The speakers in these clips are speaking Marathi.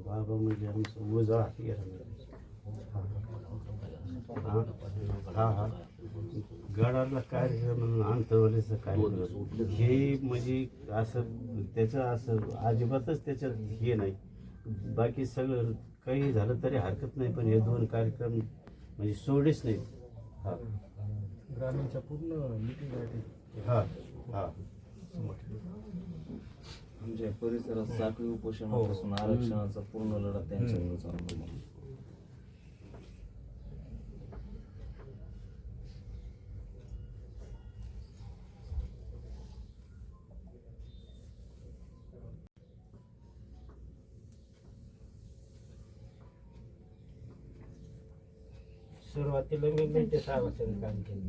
बाबा म्हणजे आमचं वजा हा हा. हा गडाला कार्यक्रम अंतवलीचं कार्यक्रम हे म्हणजे असं त्याचं असं अजिबातच त्याच्यात हे नाही बाकी सगळं काही झालं तरी हरकत नाही पण हे दोन कार्यक्रम म्हणजे सोडेच नाही हा ग्रामीणच्या पूर्ण आहे हा हा म्हणजे परिसरात साखळी उपोषणापासून आरक्षणाचा पूर्ण लढा त्यांच्यामुळे चालू आहे. सुरुवातीला मी मिळते सहा वर्षांनी काम केलं.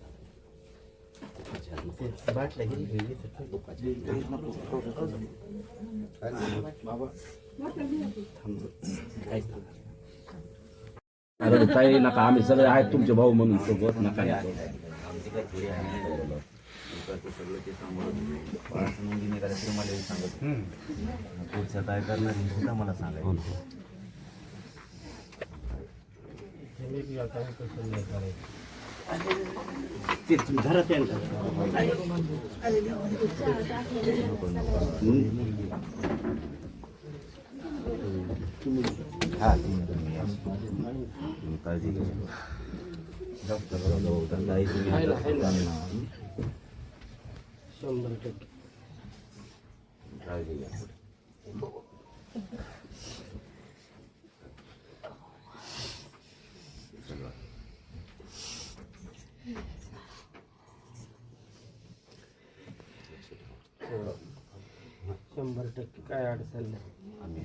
बाटला गेली अरे ताई नका आम्ही सगळे आहेत तुमचे भाऊ म्हणून सोबत नका पुढच्या काय करणार हे मला सांगायचं मी बी आता कसं नाही करायचं ते तुम्ही घरात या ना. हा तुम्ही या. तुम्ही काळजी घ्या डॉक्टरला जाऊ त्यांना ऐकून घ्या. शंभर टक्के काळजी घ्या शंभर टक्के काय अडचण नाही. आम्ही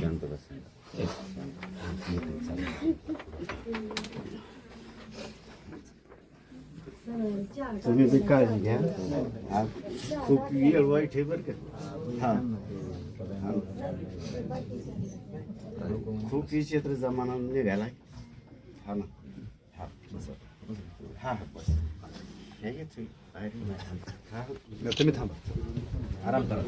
शांत बस तुम्ही बी काळजी घ्या. खूप वेळ वाईट आहे बरं का. हा. हा. खूप विचित्र जमाना निघाला. हा ना. हा बस. हा हा बस. हे. हा तुम्ही थांबा. आराम करा.